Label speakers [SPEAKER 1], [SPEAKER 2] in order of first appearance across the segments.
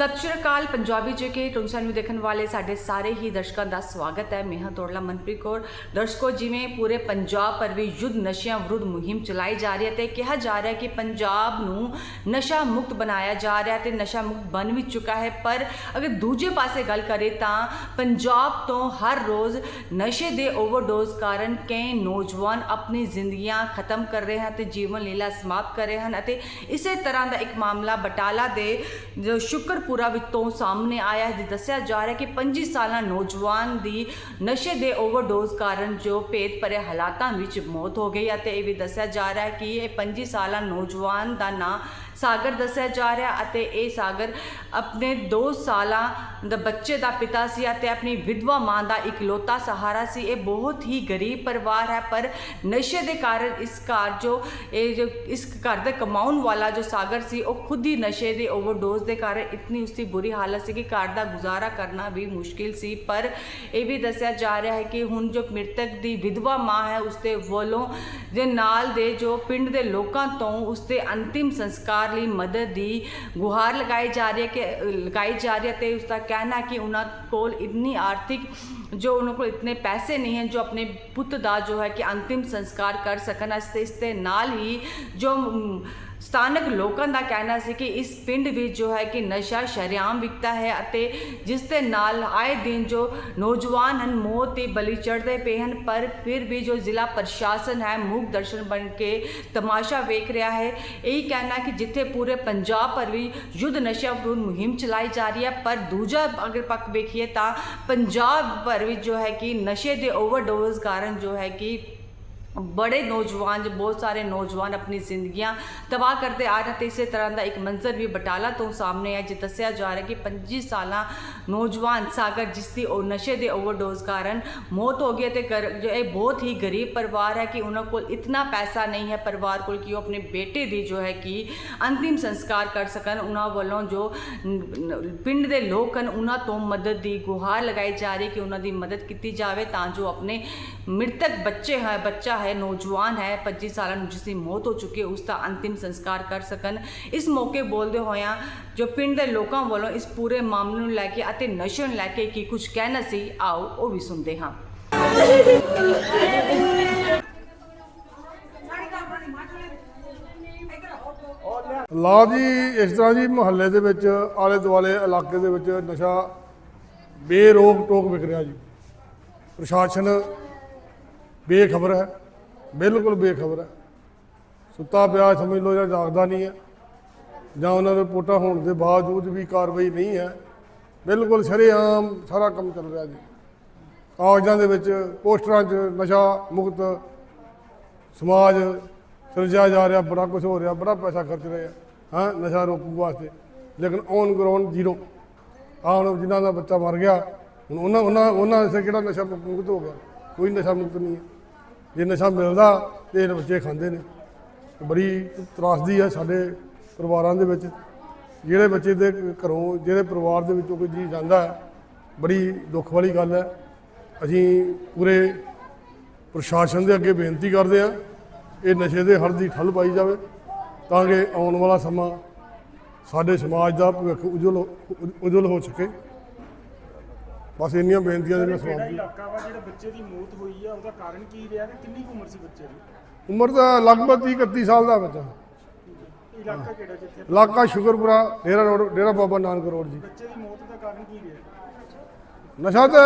[SPEAKER 1] ਸਤਿ ਸ਼੍ਰੀ ਅਕਾਲ, ਪੰਜਾਬੀ ਜੇਕੇ ਟੁੰਸਨ ਨੂੰ ਦੇਖਣ ਵਾਲੇ ਸਾਡੇ ਸਾਰੇ ਹੀ ਦਰਸ਼ਕਾਂ ਦਾ ਸਵਾਗਤ ਹੈ। ਮੇਹਾ ਤੋੜਲਾ ਮਨਪ੍ਰੀਤ ਕੌਰ। ਦਰਸ਼ਕੋ, ਜਿਵੇਂ ਪੂਰੇ ਪੰਜਾਬ ਪਰ ਵੀ ਯੁੱਧ ਨਸ਼ਿਆਂ ਵਿਰੁੱਧ ਮੁਹਿੰਮ ਚਲਾਈ ਜਾ ਰਹੀ ਹੈ ਤੇ ਕਿਹਾ ਜਾ ਰਿਹਾ ਹੈ ਕਿ ਪੰਜਾਬ ਨੂੰ ਨਸ਼ਾ ਮੁਕਤ ਬਣਾਇਆ ਜਾ ਰਿਹਾ ਹੈ ਤੇ ਨਸ਼ਾ ਮੁਕਤ ਬਣ ਵੀ ਚੁੱਕਾ ਹੈ। ਪਰ ਅਗਰ ਦੂਜੇ ਪਾਸੇ ਗੱਲ ਕਰੇ ਤਾਂ ਪੰਜਾਬ ਤੋਂ ਹਰ ਰੋਜ਼ ਨਸ਼ੇ ਦੇ ਓਵਰਡੋਜ਼ ਕਾਰਨ ਕਈ ਨੌਜਵਾਨ ਆਪਣੀ ਜ਼ਿੰਦਗੀਆਂ ਖਤਮ ਕਰ ਰਹੇ ਹਨ ਤੇ ਜੀਵਨ ਲੀਲਾ ਸਮਾਪਤ ਕਰ ਰਹੇ ਹਨ ਅਤੇ ਇਸੇ ਤਰ੍ਹਾਂ ਦਾ ਇੱਕ ਮਾਮਲਾ ਬਟਾਲਾ ਦੇ ਜੋ ਸ਼ੁਕਰਪੁਰਾ ਵਿੱਚੋਂ ਸਾਹਮਣੇ ਆਇਆ ਹੈ ਜਿ ਦੱਸਿਆ ਜਾ ਰਿਹਾ ਹੈ ਕਿ 25 ਸਾਲਾਂ ਨੌਜਵਾਨ ਦੀ ਨਸ਼ੇ ਦੇ ਓਵਰਡੋਜ਼ ਕਾਰਨ ਜੋ ਭੇਦ ਭਰੇ ਹਾਲਾਤਾਂ ਵਿੱਚ ਮੌਤ ਹੋ ਗਈ ਅਤੇ ਇਹ ਵੀ ਦੱਸਿਆ ਜਾ ਰਿਹਾ ਹੈ ਕਿ ਇਹ 25 ਸਾਲਾਂ ਨੌਜਵਾਨ ਦਾ ਨਾਂ ਸਾਗਰ ਦੱਸਿਆ ਜਾ ਰਿਹਾ ਅਤੇ ਇਹ ਸਾਗਰ ਆਪਣੇ 2 ਸਾਲਾਂ ਦਾ ਬੱਚੇ ਦਾ ਪਿਤਾ ਸੀ ਅਤੇ ਆਪਣੀ ਵਿਧਵਾ ਮਾਂ ਦਾ ਇਕਲੌਤਾ ਸਹਾਰਾ ਸੀ। ਇਹ ਬਹੁਤ ਹੀ ਗਰੀਬ ਪਰਿਵਾਰ ਹੈ, ਪਰ ਨਸ਼ੇ ਦੇ ਕਾਰਨ ਇਸ ਘਰ ਜੋ ਇਹ ਜੋ ਇਸ ਘਰ ਦਾ ਕਮਾਉਣ ਵਾਲਾ ਜੋ ਸਾਗਰ ਸੀ, ਉਹ ਖੁਦ ਹੀ ਨਸ਼ੇ ਦੇ ਓਵਰਡੋਜ਼ ਦੇ ਕਾਰਨ ਇਤਨੀ ਉਸਦੀ ਬੁਰੀ ਹਾਲਤ ਸੀ ਕਿ ਘਰ ਦਾ ਗੁਜ਼ਾਰਾ ਕਰਨਾ ਵੀ ਮੁਸ਼ਕਿਲ ਸੀ, ਪਰ ਇਹ ਵੀ ਦੱਸਿਆ ਜਾ ਰਿਹਾ ਹੈ ਕਿ ਹੁਣ ਜੋ ਮ੍ਰਿਤਕ ਦੀ ਵਿਧਵਾ ਮਾਂ ਹੈ, ਉਸਦੇ ਵੱਲੋਂ ਦੇ ਨਾਲ ਦੇ ਜੋ ਪਿੰਡ ਦੇ ਲੋਕਾਂ ਤੋਂ ਉਸਦੇ ਅੰਤਿਮ ਸੰਸਕਾਰ ਲਈ ਮਦਦ ਦੀ ਗੁਹਾਰ ਲਗਾਈ ਜਾ ਰਹੀ ਹੈ ਕਿ, ਲਗਾਈ ਜਾ ਰਹੀ ਹੈ ਤੇ ਉਸਦਾ ਕਹਿਣਾ ਕਿ ਉਹਨਾਂ ਕੋਲ ਇਤਨੀ ਆਰਥਿਕ ਜੋ ਉਹਨਾਂ ਕੋਲ ਇਤਨੇ ਪੈਸੇ ਨਹੀਂ ਹਨ ਜੋ ਆਪਣੇ ਪੁੱਤ ਦਾ ਜੋ ਹੈ ਕਿ ਅੰਤਿਮ ਸੰਸਕਾਰ ਕਰ ਸਕਣ, ਇਸ ਤੇ ਦੇ ਨਾਲ ਹੀ ਜੋ ਸਥਾਨਕ ਲੋਕਾਂ ਦਾ ਕਹਿਣਾ ਸੀ ਕਿ ਇਸ ਪਿੰਡ ਵਿੱਚ ਜੋ ਹੈ ਕਿ ਨਸ਼ਾ ਸ਼ਰੇਆਮ ਵਿਕਦਾ ਹੈ ਅਤੇ ਜਿਸ ਦੇ ਨਾਲ ਆਏ ਦਿਨ ਜੋ ਨੌਜਵਾਨ ਹਨ, ਮੌਤ ਦੇ ਬਲੀ ਚੜ੍ਹਦੇ ਪਏ ਹਨ, ਪਰ ਫਿਰ ਵੀ ਜੋ ਜ਼ਿਲ੍ਹਾ ਪ੍ਰਸ਼ਾਸਨ ਹੈ ਮੂਕ ਦਰਸ਼ਨ ਬਣ ਕੇ ਤਮਾਸ਼ਾ ਵੇਖ ਰਿਹਾ ਹੈ। ਇਹੀ ਕਹਿਣਾ ਕਿ ਜਿੱਥੇ ਪੂਰੇ ਪੰਜਾਬ ਪਰ ਵੀ ਯੁੱਧ ਨਸ਼ਾ ਵਿਰੁੱਧ ਮੁਹਿੰਮ ਚਲਾਈ ਜਾ ਰਹੀ ਹੈ, ਪਰ ਦੂਜਾ ਅਗਰ ਪੱਖ ਵੇਖੀਏ ਤਾਂ ਪੰਜਾਬ ਭਰ ਵਿੱਚ ਜੋ ਹੈ ਕਿ ਨਸ਼ੇ ਦੇ ਓਵਰਡੋਜ਼ ਕਾਰਨ ਜੋ ਹੈ ਕਿ ਬੜੇ ਨੌਜਵਾਨ, ਬਹੁਤ ਸਾਰੇ ਨੌਜਵਾਨ ਆਪਣੀ ਜ਼ਿੰਦਗੀਆਂ ਤਬਾਹ ਕਰਦੇ ਆ ਰਹੇ ਤੇ ਇਸੇ ਤਰ੍ਹਾਂ ਦਾ ਇੱਕ ਮੰਜ਼ਰ ਵੀ ਬਟਾਲਾ ਤੋਂ ਸਾਹਮਣੇ ਹੈ ਜਿ ਦੱਸਿਆ ਜਾ ਰਿਹਾ ਕਿ 25 ਸਾਲਾਂ ਨੌਜਵਾਨ ਸਾਗਰ, ਜਿਸ ਦੀ ਉਹ ਨਸ਼ੇ ਦੇ ਓਵਰਡੋਜ਼ ਕਾਰਨ ਮੌਤ ਹੋ ਗਈ ਹੈ ਤੇ ਜੋ ਇਹ ਬਹੁਤ ਹੀ ਗਰੀਬ ਪਰਿਵਾਰ ਹੈ ਕਿ ਉਹਨਾਂ ਕੋਲ ਇਤਨਾ ਪੈਸਾ ਨਹੀਂ ਹੈ, ਪਰਿਵਾਰ ਕੋਲ ਕਿ ਉਹ ਆਪਣੇ ਬੇਟੇ ਦੀ ਜੋ ਹੈ ਕਿ ਅੰਤਿਮ ਸੰਸਕਾਰ ਕਰ ਸਕਣ, ਉਹਨਾਂ ਵੱਲੋਂ ਜੋ ਪਿੰਡ ਦੇ ਲੋਕ ਹਨ, ਉਹਨਾਂ ਤੋਂ ਮਦਦ ਦੀ ਗੁਹਾਰ ਲਗਾਈ ਜਾ ਰਹੀ ਕਿ ਉਹਨਾਂ ਦੀ ਮਦਦ ਕੀਤੀ ਜਾਵੇ ਤਾਂ ਜੋ ਆਪਣੇ ਮ੍ਰਿਤਕ ਬੱਚੇ ਹੈ, ਬੱਚਾ ਹੈ ਨੌਜਵਾਨ ਹੈ 25 ਸਾਲਾਂ ਨੂੰ ਜਿਸ ਦੀ ਮੌਤ ਹੋ ਚੁੱਕੀ ਹੈ ਉਸ ਦਾ ਅੰਤਿਮ ਸੰਸਕਾਰ ਕਰ ਸਕਣ ਇਸ ਮੌਕੇ ਬੋਲਦੇ ਹੋਇਆਂ ਜੋ ਪਿੰਡ ਦੇ ਲੋਕਾਂ ਵੱਲੋਂ ਇਸ ਪੂਰੇ ਮਾਮਲੇ ਨੂੰ ਲੈ ਕੇ ਅਤੇ ਨਸ਼ੇ ਨੂੰ ਲੈ ਕੇ ਕੀ ਕੁਝ ਕਹਿਣਾ ਸੀ ਆਓ ਉਹ ਵੀ ਸੁਣਦੇ ਹਾਂ
[SPEAKER 2] ਲਾ ਜੀ ਇਸ ਤਰ੍ਹਾਂ ਜੀ ਮੁਹੱਲੇ ਦੇ ਵਿੱਚ ਆਲੇ ਦੁਆਲੇ ਇਲਾਕੇ ਦੇ ਵਿੱਚ ਨਸ਼ਾ ਬੇਰੋਕ ਟੋਕ ਵਿਕ ਰਿਹਾ ਜੀ ਪ੍ਰਸ਼ਾਸਨ ਬੇਖਬਰ ਹੈ ਬਿਲਕੁਲ ਬੇਖਬਰ ਹੈ। ਸੁੱਤਾ ਪਿਆ, ਸਮਝ ਲਓ ਜਾਂ ਜਾਗਦਾ ਨਹੀਂ ਹੈ, ਜਾਂ ਉਹਨਾਂ ਦੇ ਰਿਪੋਰਟਾਂ ਹੋਣ ਦੇ ਬਾਵਜੂਦ ਵੀ ਕਾਰਵਾਈ ਨਹੀਂ ਹੈ। ਬਿਲਕੁਲ ਸ਼ਰੇਆਮ ਸਾਰਾ ਕੰਮ ਚੱਲ ਰਿਹਾ ਜੀ। ਕਾਗਜ਼ਾਂ ਦੇ ਵਿੱਚ, ਪੋਸਟਰਾਂ 'ਚ ਨਸ਼ਾ ਮੁਕਤ ਸਮਾਜ ਸਿਰਜਿਆ ਜਾ ਰਿਹਾ, ਬੜਾ ਕੁਝ ਹੋ ਰਿਹਾ, ਬੜਾ ਪੈਸਾ ਖਰਚ ਰਹੇ ਆ, ਹਾਂ, ਨਸ਼ਾ ਰੋਕੂ ਵਾਸਤੇ। ਲੇਕਿਨ ਔਨ ਗਰਾਊਂਡ ਜ਼ੀਰੋ ਆਉਣ ਹੁਣ ਜਿਨ੍ਹਾਂ ਦਾ ਬੱਚਾ ਮਰ ਗਿਆ, ਹੁਣ ਉਹਨਾਂ ਉਹਨਾਂ ਉਹਨਾਂ ਦੇ ਕਿਹੜਾ ਨਸ਼ਾ ਮੁਕਤ ਹੋ ਗਿਆ? ਕੋਈ ਨਸ਼ਾ ਮੁਕਤ ਨਹੀਂ ਹੈ। ਜੇ ਨਸ਼ਾ ਮਿਲਦਾ ਤੇ ਇਹ ਬੱਚੇ ਖਾਂਦੇ ਨੇ। ਬੜੀ ਤਰਾਸਦੀ ਹੈ ਸਾਡੇ ਪਰਿਵਾਰਾਂ ਦੇ ਵਿੱਚ। ਜਿਹੜੇ ਬੱਚੇ ਦੇ ਘਰੋਂ, ਜਿਹੜੇ ਪਰਿਵਾਰ ਦੇ ਵਿੱਚੋਂ ਕੋਈ ਜੀ ਜਾਂਦਾ ਹੈ, ਬੜੀ ਦੁੱਖ ਵਾਲੀ ਗੱਲ ਹੈ। ਅਸੀਂ ਪੂਰੇ ਪ੍ਰਸ਼ਾਸਨ ਦੇ ਅੱਗੇ ਬੇਨਤੀ ਕਰਦੇ ਹਾਂ, ਇਹ ਨਸ਼ੇ ਦੇ ਹੜ ਦੀ ਠੱਲ ਪਾਈ ਜਾਵੇ, ਤਾਂ ਕਿ ਆਉਣ ਵਾਲਾ ਸਮਾਂ ਸਾਡੇ ਸਮਾਜ ਦਾ ਭਵਿੱਖ ਉਜਵਲ ਉਜਵਲ ਹੋ ਸਕੇ। ਬਸ ਇੰਨੀਆਂ ਬੇਨਤੀਆਂ
[SPEAKER 3] ਕਿਹੜਾ
[SPEAKER 2] ਸਮਾਪਤ
[SPEAKER 3] ਇਲਾਕਾ ਵਾ ਜਿਹੜਾ ਬੱਚੇ ਦੀ ਮੌਤ ਹੋਈ ਆ? ਉਹਦਾ ਕਾਰਨ ਕੀ ਰਿਹਾ ਤੇ ਕਿੰਨੀ ਕੁ ਉਮਰ ਸੀ ਬੱਚੇ ਦੀ?
[SPEAKER 2] ਉਮਰ ਦਾ ਲਗਭਗ 30 31 ਸਾਲ ਦਾ ਬੱਚਾ।
[SPEAKER 3] ਇਲਾਕਾ ਕਿਹੜਾ ਜਿੱਥੇ?
[SPEAKER 2] ਇਲਾਕਾ ਸ਼ੁਕਰਪੁਰਾ ਡੇਰਾ ਰੋਡ ਡੇਰਾ ਬਾਬਾ ਨਾਨਕ ਰੋਡ ਜੀ।
[SPEAKER 3] ਬੱਚੇ ਦੀ ਮੌਤ ਦਾ ਕਾਰਨ ਕੀ ਰਿਹਾ?
[SPEAKER 2] ਨਸ਼ਾ ਤਾਂ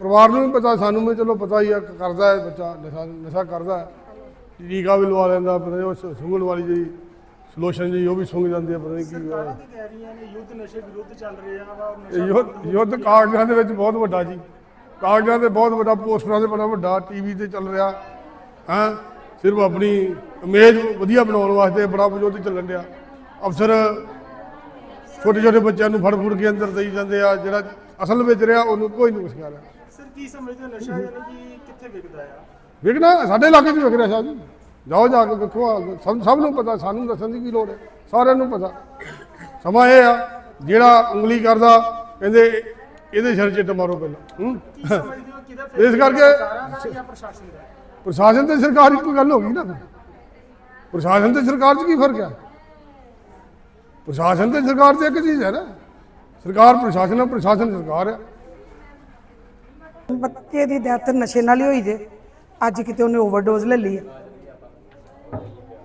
[SPEAKER 2] ਪਰਿਵਾਰ ਨੂੰ ਵੀ ਪਤਾ ਸਾਨੂੰ ਵੀ ਚਲੋ ਪਤਾ ਹੀ ਆ ਕਰਦਾ ਹੈ ਬੱਚਾ ਨਸ਼ਾ ਨਸ਼ਾ ਕਰਦਾ ਹੈ। ਟੀਕਾ ਵੀ ਲਵਾ ਲੈਂਦਾ ਪਤਾ ਨਹੀਂ ਉਹ ਸ- ਸੁੰਘਣ ਵਾਲੀ ਜਿਹੜੀ ਸਲੋਸ਼ਨ ਜੀ ਉਹ ਵੀ ਸੁੰਘ ਜਾਂਦੀ ਹੈ ਪਤਾ ਨਹੀਂ ਕੀ
[SPEAKER 3] ਸਰਕਾਰਾਂ ਤੇ ਕਹਿ ਰਹੀਆਂ ਨੇ ਯੁੱਧ ਨਸ਼ੇ ਵਿਰੁੱਧ ਚੱਲ ਰਿਹਾ ਵਾ ਨਸ਼ਾ
[SPEAKER 2] ਯੁੱਧ ਯੁੱਧ ਕਾਗਜ਼ਾਂ ਦੇ ਵਿੱਚ ਬਹੁਤ ਵੱਡਾ ਜੀ। ਕਾਗਜ਼ਾਂ ਦੇ ਬਹੁਤ ਵੱਡਾ ਪੋਸਟਰਾਂ ਦੇ ਬੜਾ ਵੱਡਾ ਟੀਵੀ ਤੇ ਚੱਲ ਰਿਹਾ। ਹਾਂ? ਸਿਰਫ ਆਪਣੀ ਇਮੇਜ ਵਧੀਆ ਬਣਾਉਣ ਵਾਸਤੇ ਬੜਾ ਯੁੱਧ ਚੱਲਣ ਡਿਆ। ਅਫਸਰ ਛੋਟੇ ਛੋਟੇ ਬੱਚਿਆਂ ਨੂੰ ਫੜ ਫੜ ਕੇ ਅੰਦਰ ਦੇਈ ਜਾਂਦੇ ਆ ਜਿਹੜਾ ਅਸਲ ਵਿੱਚ ਰਿਹਾ ਉਹਨੂੰ ਕੋਈ ਨਹੀਂ ਕੁਛ ਕਰ ਰਿਹਾ।
[SPEAKER 3] ਸਰ ਕੀ ਸਮਝਦੇ ਨਸ਼ਾ ਯਾਨੀ ਕਿ ਕਿੱਥੇ ਵਿਕਦਾ ਆ?
[SPEAKER 2] ਵਿਕਣਾ ਸਾਡੇ ਇਲਾਕੇ 'ਚ ਵਿਕ ਰਿਹਾ ਸ਼ਾਹ ਜੀ। ਜਾਓ ਜਾ ਕੇ ਵੇਖੋ ਸਭ ਸਭ ਨੂੰ ਪਤਾ ਸਾਨੂੰ ਦੱਸਣ ਦੀ ਕੀ ਲੋੜ ਹੈ? ਸਾਰਿਆਂ ਨੂੰ ਪਤਾ। ਸਮਾਂ ਇਹ ਆ ਜਿਹੜਾ ਉਂਗਲੀ ਕਰਦਾ ਕਹਿੰਦੇ ਇਹਦੇ ਸਿਰ 'ਚ ਮਾਰੋ ਪਹਿਲਾਂ। ਇਸ ਕਰਕੇ-
[SPEAKER 3] ਪ੍ਰਸ਼ਾਸਨ
[SPEAKER 2] ਤੇ ਸਰਕਾਰ ਇੱਕੋ ਗੱਲ ਹੋ ਗਈ ਨਾ ਪ੍ਰਸ਼ਾਸਨ ਤੇ ਸਰਕਾਰ 'ਚ ਕੀ ਫ਼ਰਕ ਹੈ? ਪ੍ਰਸ਼ਾਸਨ ਤੇ ਸਰਕਾਰ ਤੇ ਇੱਕ ਚੀਜ਼ ਹੈ ਨਾ। ਸਰਕਾਰ ਪ੍ਰਸ਼ਾਸਨ ਆ, ਪ੍ਰਸ਼ਾਸਨ ਸਰਕਾਰ ਹੈ
[SPEAKER 4] ਬੱਚੇ ਦੀ ਡੈਥ ਨਸ਼ੇ ਨਾਲ ਹੀ ਹੋਈ ਜੇ। ਅੱਜ ਕਿਤੇ ਉਹਨੇ ਓਵਰਡੋਜ਼ ਲੈ ਲਈ ਹੈ।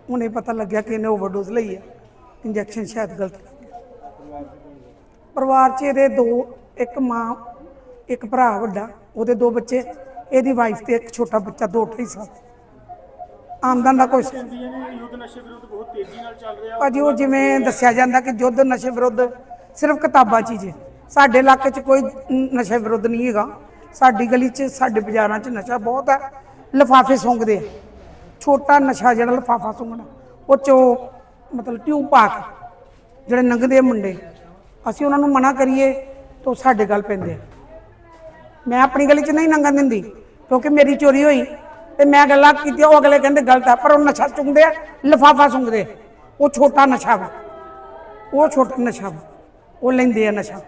[SPEAKER 4] ਹੁਣੇ ਪਤਾ ਲੱਗਿਆ ਕਿ ਇਹਨੇ ਓਵਰਡੋਜ਼ ਲਈ ਹੈ ਇੰਜੈਕਸ਼ਨ ਸ਼ਾਇਦ ਗਲਤ ਲੱਗ ਗਿਆ। ਪਰਿਵਾਰ 'ਚ ਇਹਦੇ ਦੋ ਇੱਕ ਮਾਂ ਇੱਕ ਭਰਾ ਵੱਡਾ ਉਹਦੇ ਦੋ ਬੱਚੇ ਇਹਦੀ ਵਾਈਫ ਤੇ ਇੱਕ ਛੋਟਾ ਬੱਚਾ ਦੋ ਢਾਈ ਸਾਲ। ਆਮਦਨ ਦਾ
[SPEAKER 3] ਨੇ ਯੁੱਧ ਨਸ਼ੇ ਵਿਰੁੱਧ ਬਹੁਤ ਤੇਜ਼ੀ ਨਾਲ ਚੱਲ ਰਿਹਾ।
[SPEAKER 4] ਭਾਜੀ ਉਹ ਜਿਵੇਂ ਦੱਸਿਆ ਜਾਂਦਾ ਕਿ ਯੁੱਧ ਨਸ਼ੇ ਵਿਰੁੱਧ ਸਿਰਫ ਕਿਤਾਬਾਂ 'ਚ ਹੀ ਜੇ। ਸਾਡੇ ਇਲਾਕੇ 'ਚ ਕੋਈ ਨਸ਼ੇ ਵਿਰੁੱਧ ਨਹੀਂ ਹੈਗਾ। ਸਾਡੀ ਗਲੀ 'ਚ ਸਾਡੇ ਬਾਜ਼ਾਰਾਂ 'ਚ ਨਸ਼ਾ ਬਹੁਤ ਹੈ। ਲਿਫਾਫੇ ਸੁੰਘਦੇ ਆ। ਛੋਟਾ ਨਸ਼ਾ ਜਿਹੜਾ ਲਿਫਾਫਾ ਸੁੰਘਣਾ, ਉਹ 'ਚੋਂ ਮਤਲਬ ਟਿਊਬ ਪਾ ਕੇ ਜਿਹੜੇ ਲੰਘਦੇ ਆ ਮੁੰਡੇ, ਅਸੀਂ ਉਹਨਾਂ ਨੂੰ ਮਨਾ ਕਰੀਏ ਤਾਂ ਉਹ ਸਾਡੇ ਗੱਲ ਪੈਂਦੇ ਆ। ਮੈਂ ਆਪਣੀ ਗਲੀ 'ਚ ਨਹੀਂ ਲੰਘਣ ਦਿੰਦੀ, ਕਿਉਂਕਿ ਮੇਰੀ ਚੋਰੀ ਹੋਈ ਤੇ ਮੈਂ ਗੱਲਾਂ ਕੀਤੀਆਂ, ਉਹ ਅਗਲੇ ਕਹਿੰਦੇ ਗਲਤ ਆ, ਪਰ ਉਹ ਨਸ਼ਾ ਚੁੰਗਦੇ ਆ, ਲਿਫਾਫਾ ਸੁੰਘਦੇ ਉਹ ਛੋਟਾ ਨਸ਼ਾ ਵਾ, ਉਹ ਛੋਟਾ ਨਸ਼ਾ ਵਾ, ਉਹ ਲੈਂਦੇ ਆ ਨਸ਼ਾ।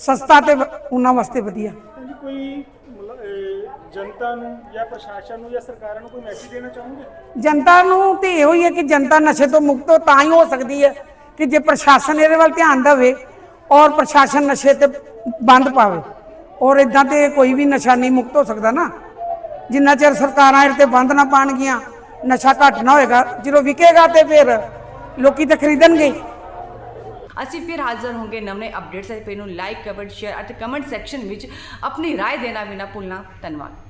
[SPEAKER 4] ਸਸਤਾ ਤੇ ਉਹਨਾਂ ਵਾਸਤੇ ਵਧੀਆ।
[SPEAKER 3] ਕੋਈ ਜਨਤਾ ਨੂੰ ਜਾਂ ਪ੍ਰਸ਼ਾਸਨ ਨੂੰ ਜਾਂ ਸਰਕਾਰਾਂ ਨੂੰ ਕੋਈ ਮੈਸੇਜ ਦੇਣਾ ਚਾਹੋਗੇ
[SPEAKER 4] ਜਨਤਾ ਨੂੰ ਤੇ ਇਹੋ ਹੀ ਹੈ ਕਿ ਜਨਤਾ ਨਸ਼ੇ ਤੋਂ ਮੁਕਤ ਹੋ ਤਾਂ ਹੀ ਹੋ ਸਕਦੀ ਹੈ ਕਿ ਜੇ ਪ੍ਰਸ਼ਾਸਨ ਇਹਦੇ ਵੱਲ ਧਿਆਨ ਦੇਵੇ ਔਰ ਪ੍ਰਸ਼ਾਸਨ ਨਸ਼ੇ ਤੇ ਬੰਦ ਪਾਵੇ ਔਰ ਇਦਾਂ ਤੇ ਕੋਈ ਵੀ ਨਸ਼ਾ ਨਹੀਂ ਮੁਕਤ ਹੋ ਸਕਦਾ ਨਾ ਜਿੰਨਾ ਚਿਰ ਸਰਕਾਰਾਂ ਇਹਦੇ ਤੇ ਬੰਦ ਨਾ ਪਾਣਗੀਆਂ ਨਸ਼ਾ ਘੱਟ ਨਾ ਹੋਏਗਾ ਜਦੋਂ ਵਿਕੇਗਾ ਤੇ ਫਿਰ ਲੋਕੀ ਤਾਂ ਖਰੀਦਣਗੇ ਹੀ।
[SPEAKER 1] ਅਸੀਂ ਫਿਰ ਹਾਜ਼ਰ ਹੋਵਾਂਗੇ ਨਵੇਂ ਅਪਡੇਟਸ ਤੇ ਨੂੰ ਲਾਈਕ ਕਮੈਂਟ ਸ਼ੇਅਰ ਅਤੇ ਕਮੈਂਟ ਸੈਕਸ਼ਨ ਵਿੱਚ ਆਪਣੀ رائے ਦੇਣਾ ਵੀ ਨਾ ਭੁੱਲਣਾ ਧੰਨਵਾਦ